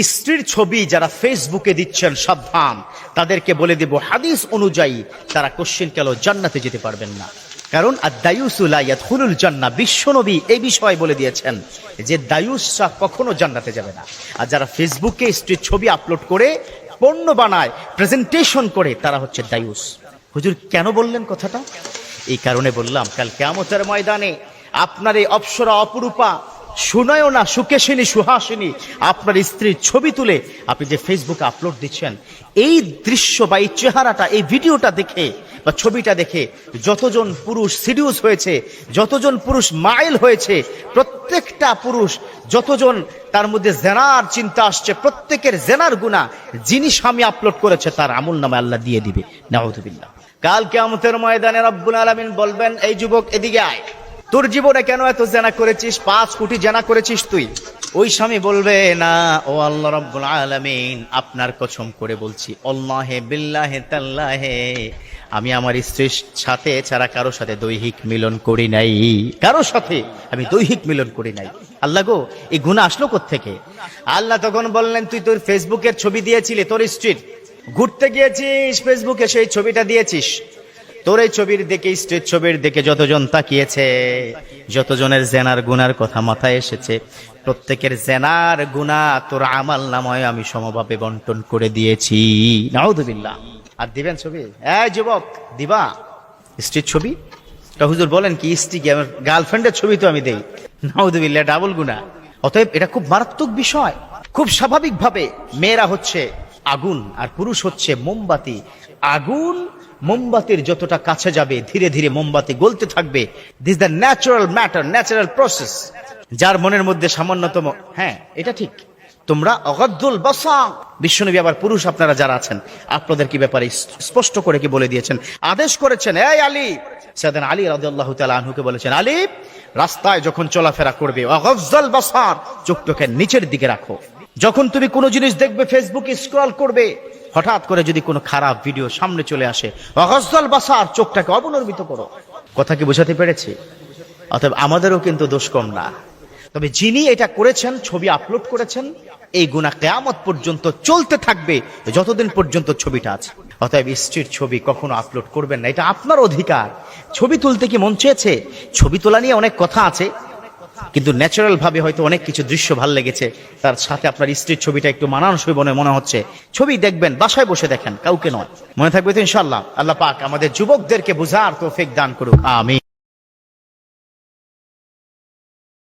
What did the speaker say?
স্ত্রীর ছবি যারা ফেসবুকে দিচ্ছেন সাবধান। তাদেরকে বলে দেব, হাদিস অনুযায়ী তারা কোশ্চিন কেন জান্নাতে যেতে পারবেন না? কারণ আর হুলুল জান্না বিশ্বনবী এই বিষয়ে বলে দিয়েছেন যে, দায়ুসরা কখনো জান্নাতে যাবে না। আর যারা ফেসবুকে স্ত্রীর ছবি আপলোড করে, পণ্য বানায় প্রেজেন্টেশন করে, তারা হচ্ছে দায়ুস। হুজুর, কেন বললেন কথাটা? এই কারণে বললাম, কাল কেমতের ময়দানে আপনার এই অপসরা অপরূপা সুনয় না সুকেশিনী সুহাসিনী, আপনার স্ত্রীর ছবি তুলে আপনি যে ফেসবুকে আপলোড দিচ্ছেন, এই দৃশ্য বা এই চেহারাটা, এই ভিডিওটা দেখে বা ছবিটা দেখে যতজন পুরুষ সিডিউস হয়েছে, যতজন পুরুষ মাইল হয়েছে, প্রত্যেকটা পুরুষ, যতজন তার মধ্যে জেনার চিন্তা আসছে, প্রত্যেকের জেনার গুণা যিনি স্বামী আপলোড করেছে, তার আমল নামে আল্লাহ দিয়ে দিবে। নাউদুবিল্লাহ কাল কেমতের ময়দানে রব্বুল আলামিন বলবেন, এই যুবক, এদিকে আয়। তোর জীবনে কেন এত জেনা করেছিস? পাঁচ কোটি জেনা করেছিস তুই। ওই স্বামী বলবে, না, ও আল্লাহ রব্বুল আলামিন, আপনার কসম করে বলছি। অল্লাহে, বিল্লাহে, তাল্লাহে, আমি আমার স্ত্রীর সাথে ছাড়া কারও সাথে দৈহিক মিলন করি নাই। কারও সাথে? আমি দৈহিক মিলন করি নাই। আল্লাহ গো, এই গুণা আসলো থেকে আল্লাহ তখন বললেন, তুই তোর ফেসবুকের ছবি দিয়েছিলি, তোর স্ত্রীর। ঘুরতে গিয়েছিস, ফেসবুকে সেই ছবিটা দিয়েছিস। তোর এই ছবির দিকে স্টেজ ছবির দিকে যতজন তাকিয়েছে, যতজনের জেনার গুনার কথা মাথায় এসেছে, প্রত্যেকের জেনার গুণা তোর আমাল নাময় আমি সমভাবে বন্টন করে দিয়েছি। নাউদুবিল্লাহ আর দিবেন ছবি? এই যুবক, দিবা। স্ত্রীর ছবি? তা হুজুর বলেন কি স্ত্রী আমার গার্লফ্রেন্ডের ছবি তো আমি দেই। নাউদুবিল্লাহ ডাবল গুণা। অতএব এটা খুব মারাত্মক বিষয়। খুব স্বাভাবিকভাবে মেয়েরা হচ্ছে আগুন, আর পুরুষ হচ্ছে মোমবাতি। আগুন মোমবাতির যতটা কাছে যাবে, ধীরে ধীরে মোমবাতি গলতে থাকবে। This the natural matter natural process যার মনের মধ্যে সামান্যতম হ্যাঁ এটা ঠিক। তোমরা অগদ্দুল বসা বিশ্বনবী আবার পুরুষ আপনারা যারা আছেন, আপনাদের কি ব্যাপারে স্পষ্ট করে কি বলে দিয়েছেন? আদেশ করেছেন, এই আলী! সেদিন আলী তাআলা আনহুকে বলেছেন, আলী, রাস্তায় যখন চলাফেরা করবে অগজ্জাল বাসার চোখটাকে নিচের দিকে রাখো। যখন তুমি কোনো জিনিস দেখবে ফেসবুকে স্ক্রল করবে হঠাৎ করে যদি কোনো খারাপ ভিডিও সামনে চলে আসে অগজ্জাল বাসার চোখটাকে অবনর্মিত করো। কথা কি বোঝাতে পেরেছি? অতএব আমাদেরও কিন্তু দোষ কম না। তবে যিনি এটা করেছেন, ছবি আপলোড করেছেন, এই গুণা কেয়ামত পর্যন্ত চলতে থাকবে, যতদিন পর্যন্ত ছবিটা আছে। অতএব স্ত্রীর ছবি কখনো আপলোড করবেন না, এটা আপনার অধিকার। ছবি তুলতে কি মন চেয়েছে? ছবি তোলা নিয়ে অনেক কথা আছে। কিন্তু ন্যাচারাল ভাবে হয়তো অনেক কিছু দৃশ্য ভালো লেগেছে। তার সাথে আপনার স্ত্রীর ছবিটা একটু মানানসই বলে মনে হচ্ছে। ছবি দেখবেন, বাসায় বসে দেখেন, কাউকে নয়। মনে থাকবে তো ইনশাল্লাহ আল্লাহ পাক আমাদের যুবকদেরকে বুঝার ফেক দান করুক। আমি